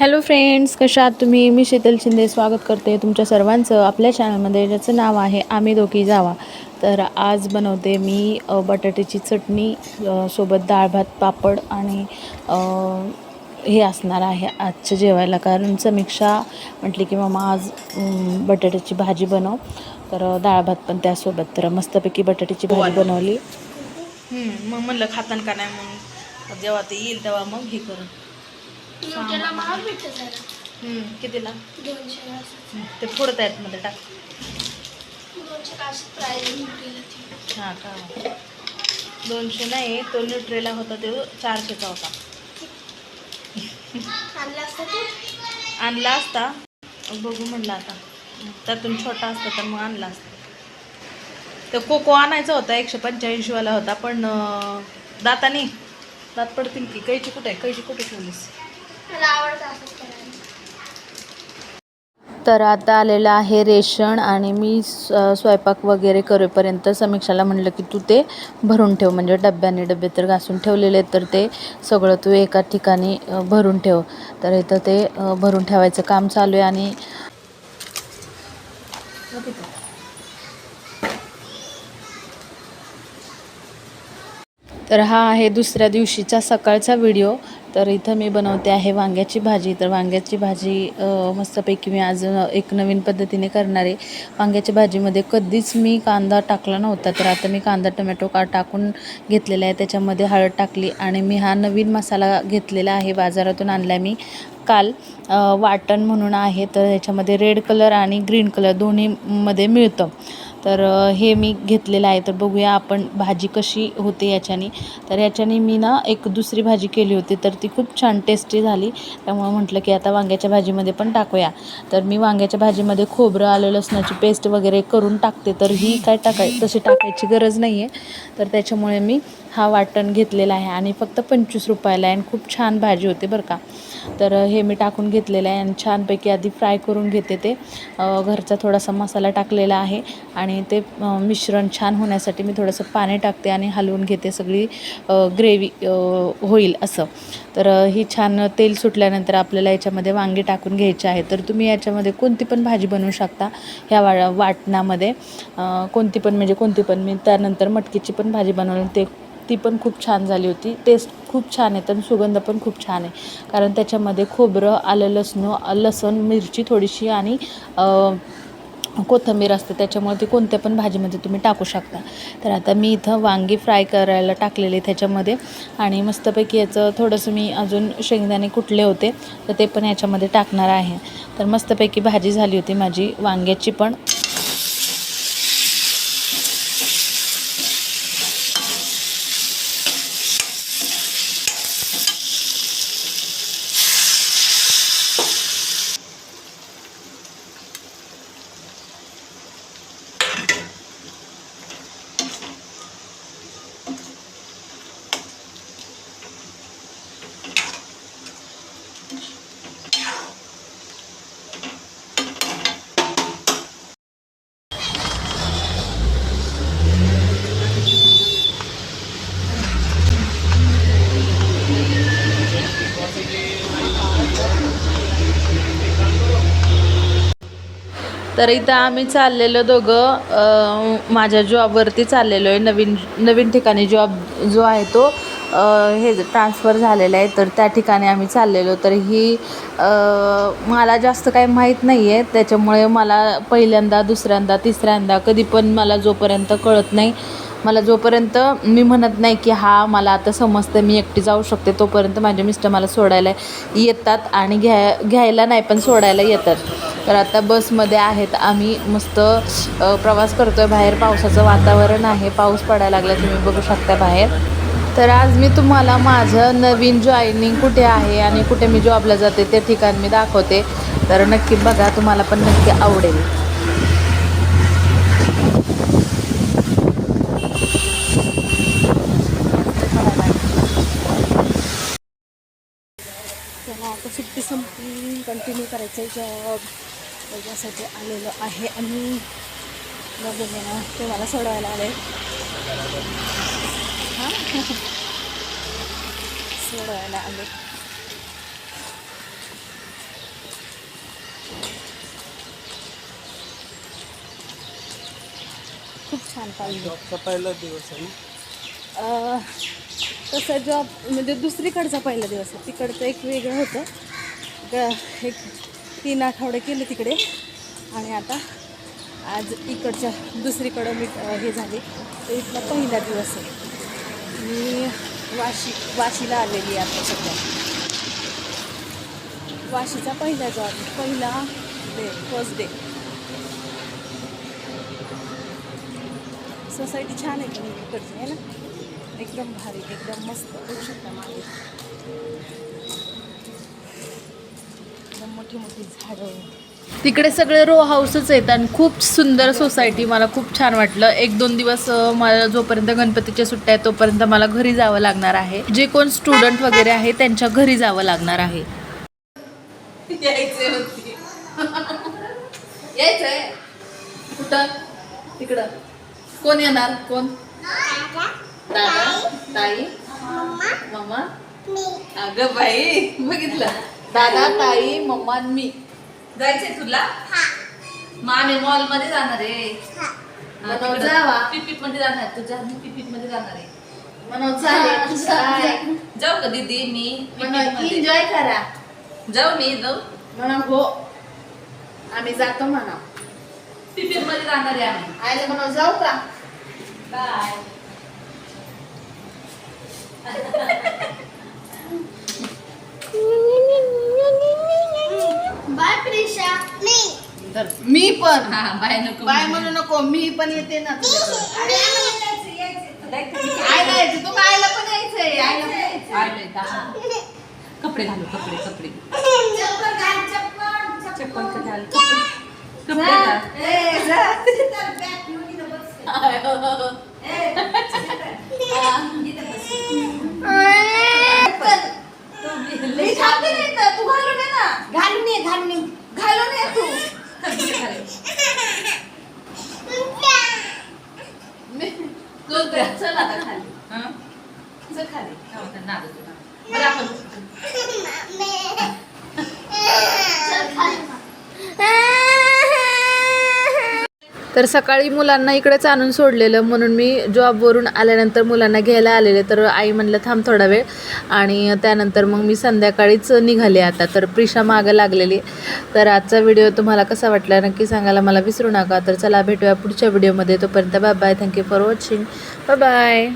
Hello friends कशा आहात तुम्ही? मी शीतल शिंदे स्वागत करते तुमच्या सर्वांचं आपल्या चॅनलमध्ये ज्याचं नाव आहे आम्ही दोघी जावा. तर आज बनवते मी बटाट्याची चटणी सोबत डाळ भात पापड आणि हे असणार आहे आजचं जेवायला. कारण समीक्षा म्हटली की मामा आज बटाट्याची भाजी बनव. तर डाळ भात पण त्यासोबत. तर मस्तपैकी बटाट्याची भाजी बनवली. मग म्हणलं खातान का नाही म्हणून. जेव्हा ते येईल तेव्हा मग हे करू. त्याला महाग भेटतं जरा. हम्म, कितीला? दोनशे असं. ते फोडत आहेत मध्ये टाक. दोनशे प्राईज ती. हां का? दोनशे नाही तो न्यूट्रेला होता तो चारशेचा होता. आणलं असतं ते? आणला असता. बघू म्हणलं आता. त्यातून छोटा असता तर मग आणला असता. तो कोको आणायचा होता एकशे पंच्याऐंशीवाला होता पण अं, दातानी दात पडतील की कैची कुठे आहे? कैची कुठे ठेवलीस मला आवडतं असंच करायला तर आता आलेलं आहे रेशन आणि मी स्वयंपाक वगैरे करेपर्यंत समीक्षाला म्हणलं की तू ते भरून ठेव. म्हणजे डब्याने डबे तर घासून ठेवलेले तर ते सगळं तू एका ठिकाणी भरून ठेव. तर इथं ते भरून ठेवायचं काम चालू आहे आणि तर हा आहे दुसऱ्या दिवशीचा सकाळचा व्हिडिओ. तर इथं मी बनवते आहे वांग्याची भाजी. तर वांग्याची भाजी मस्तपैकी मी आज एक नवीन पद्धतीने करणार आहे. वांग्याच्या भाजीमध्ये कधीच मी कांदा टाकला नव्हता. तर आता मी कांदा टोमॅटो का टाकून घेतलेला आहे. त्याच्यामध्ये हळद टाकली आणि मी हा नवीन मसाला घेतलेला आहे. बाजारातून आणला मी काल. वाटण म्हणून आहे. तर ह्याच्यामध्ये रेड कलर आणि ग्रीन कलर दोन्हीमध्ये मिळतं. तर हे मी घेतलेलं आहे. तर बघूया आपण भाजी कशी होते याच्याने. तर याच्याने मी ना एक दुसरी भाजी केली होती. तर ती खूप छान टेस्टी झाली. त्यामुळे म्हटलं की आता वांग्याच्या भाजीमध्ये पण टाकूया. तर मी वांग्याच्या भाजीमध्ये खोबरं आलं लसणाची पेस्ट वगैरे करून टाकते. तर ही काय टाकाय तशी टाकायची गरज नाही आहे तर त्याच्यामुळे मी हा वाटण घेतलेला आहे आणि फक्त पंचवीस रुपयाला आहे आणि खूप छान भाजी होते बरं का. तर हे मी टाकून घेतलेलं आहे आणि छानपैकी आधी फ्राय करून घेते ते. घरचा थोडासा मसाला टाकलेला आहे आणि ते मिश्रण छान होण्यासाठी मी थोडंसं पाणी टाकते आणि हलवून घेते सगळी ग्रेव्ही होईल असं. तर ही छान तेल सुटल्यानंतर आपल्याला याच्यामध्ये वांगे टाकून घ्यायचे आहे तर तुम्ही याच्यामध्ये कोणती पण भाजी बनवू शकता ह्या वा वाटणामध्ये. कोणती पण म्हणजे कोणती पण मी त्यानंतर मटकीची पण भाजी बनवली ते ती पण खूप छान झाली होती. टेस्ट खूप छान आहे आणि सुगंध पण खूप छान आहे. कारण त्याच्यामध्ये खोबरं आलं लसणं लसण मिरची थोडीशी आणि कोथंबीर कोथिंबीर असते. त्याच्यामुळे ती कोणत्या पण भाजीमध्ये तुम्ही टाकू शकता. तर आता मी इथं वांगी फ्राय करायला टाकलेले त्याच्यामध्ये. आणि मस्तपैकी याचं थोडंसं मी अजून शेंगदाणे कुटले होते. तर ते पण याच्यामध्ये टाकणार आहे. तर मस्तपैकी भाजी झाली होती माझी वांग्याची पण. तर इथं आम्ही चाललेलो दोघं. माझ्या जॉबवरती चाललेलो आहे. नवीन नवीन ठिकाणी जॉब जो आहे तो हे ट्रान्सफर झालेला आहे. तर त्या ठिकाणी आम्ही चाललेलो. तर ही मला जास्त काही माहीत नाही आहे त्याच्यामुळे मला पहिल्यांदा दुसऱ्यांदा तिसऱ्यांदा कधी पण मला जोपर्यंत कळत नाही मला जोपर्यंत मी म्हणत नाही की हा मला आता समजतं मी एकटी जाऊ शकते तोपर्यंत माझे मिस्टर मला सोडायला येतात आणि घ्या घ्यायला नाही पण सोडायला येतात. तर आता बसमध्ये आहेत. आम्ही मस्त प्रवास करतो आहे बाहेर पावसाचं वातावरण आहे. पाऊस पडायला लागला तुम्ही बघू शकता बाहेर. तर आज मी तुम्हाला माझं नवीन जॉईनिंग कुठे आहे आणि कुठे मी जॉबला जाते ते ठिकाण मी दाखवते. तर नक्की बघा तुम्हाला पण नक्की आवडेल. चला आता सुट्टी संपली कंटिन्यू करायचं जॉब त्याच्यासाठी आलेलो आहे आणि बघू ना ते मला सोडवायला आले हां? सोडवायला आले. खूप छान पाहिजे पहिला दिवस आहे तसा जॉब म्हणजे दुसरीकडचा पहिला दिवस आहे. तिकडचं एक वेगळं होतं. ग एक तीन आठवडे केले तिकडे. आणि आता आज इकडच्या दुसरीकडं मी हे झाले. तर इथला पहिला दिवस आहे. मी वाशी वाशीला आलेली आहे आता सध्या. वाशीचा पहिला जॉब पहिला डे फर्स्ट डे सोसायटी छान आहे पण इकडची आहे ना? एकदम भारी एकदम मस्त बघू शकता मागे एकदम मोठी मोठी झाडं. तिकडे सगळे रो हाऊसच आहेत आणि खूप सुंदर सोसायटी मला खूप छान वाटलं. एक दोन दिवस मला जोपर्यंत गणपतीच्या सुट्ट्या आहेत तोपर्यंत मला घरी जावं लागणार आहे. जे कोण स्टुडंट वगैरे आहे त्यांच्या घरी जावं लागणार आहे. यायचे होती. यायचंय. कुठं? तिकडं. कोण येणार? कोण? दादा ताई. मम्मा अगं बाई बघितलं. दादा ताई मम्मा आणि मी. जायचंय तुला? आम्ही मॉलमध्ये जाणार आहे. मनोज जावा. पिपीटमध्ये जाणार. तुझ्या मी पिपीटमध्ये जाणार आहे. मनोज चालेल जाऊ का दीदी मी मध्ये एन्जॉय करा. जाऊ मी जाऊ. म्हणा हो. आम्ही जातो म्हणा. पिपीटमध्ये जाणार आहे आम्ही. आयला म्हणा जाऊ का? Bye bye Prisha. मी मी पण. हा बाय नको बाय म्हणू. नको मी पण येते ना. तुझ्याकडे आयला यायचं तू आयला पण यायचंय. आयला पण यायचंय. आलोय का? कपडे घालू कपडे कपडे. चप्पल तर घाल. कपडे कपडे घाल. ए, जा. तर खाली हं? खाली नाद ना. बरं आपण तर सकाळी मुलांना इकडेच आणून सोडलेलं. म्हणून मी जॉबवरून आल्यानंतर मुलांना घ्यायला आलेले. तर आई म्हणलं थांब थोडा वेळ. आणि त्यानंतर मग मी संध्याकाळीच निघाले आता. तर प्रिशा मागं लागलेली. तर आजचा व्हिडिओ तुम्हाला कसा वाटला नक्की सांगायला मला विसरू नका. तर चला भेटूया पुढच्या व्हिडिओमध्ये. तोपर्यंत bye bye. Thank you for watching bye bye